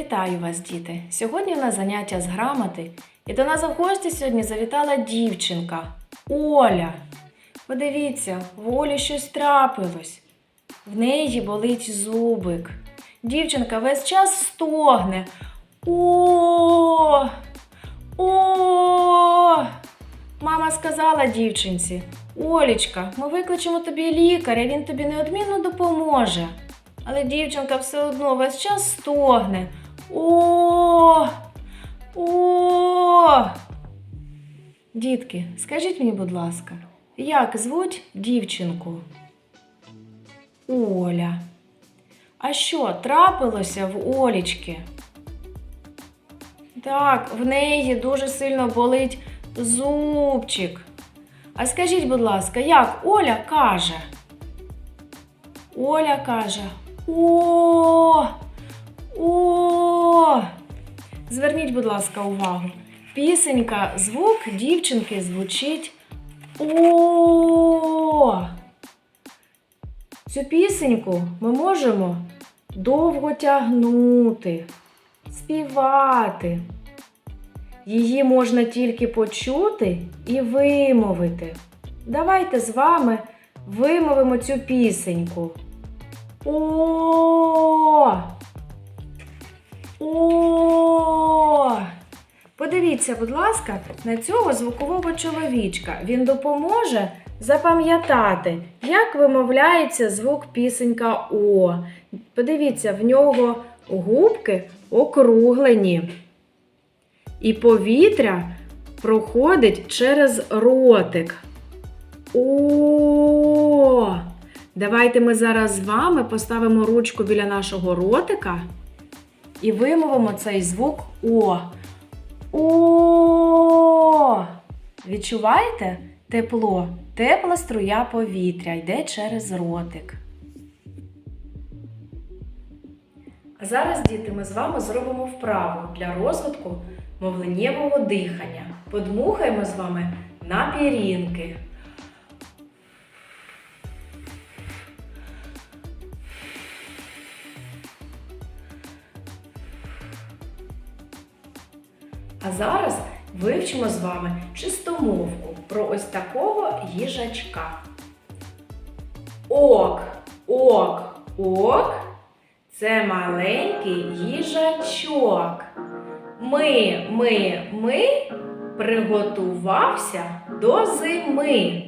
Вітаю вас, діти! Сьогодні у нас заняття з грамоти, і до нас в гості сьогодні завітала дівчинка Оля. Подивіться, в Олі щось трапилось. В неї болить зубик. Дівчинка весь час стогне. О! О! Мама сказала дівчинці: Олічка, ми викличемо тобі лікаря, він тобі неодмінно допоможе. Але дівчинка все одно весь час стогне. О! О! Дітки, скажіть мені, будь ласка, як звуть дівчинку? Оля. А що трапилося в Олічки? Так, в неї дуже сильно болить зубчик. А скажіть, будь ласка, як Оля каже? Оля каже: О! Зверніть, будь ласка, увагу. Пісенька, звук дівчинки звучить О. Цю пісеньку ми можемо довго тягнути, співати. Її можна тільки почути і вимовити. Давайте з вами вимовимо цю пісеньку. О! Подивіться, будь ласка, на цього звукового чоловічка. Він допоможе запам'ятати, як вимовляється звук пісенька О. Подивіться, в нього губки округлені. І повітря проходить через ротик. О! Давайте ми зараз з вами поставимо ручку біля нашого ротика і вимовимо цей звук О. О! Відчуваєте тепло? Тепла струя повітря йде через ротик. А зараз, діти, ми з вами зробимо вправу для розвитку мовленнєвого дихання. Подмухаємо з вами на пірінки. А зараз вивчимо з вами чистомовку про ось такого їжачка. Ок, ок, ок. Це маленький їжачок. Ми, ми, ми приготувався до зими.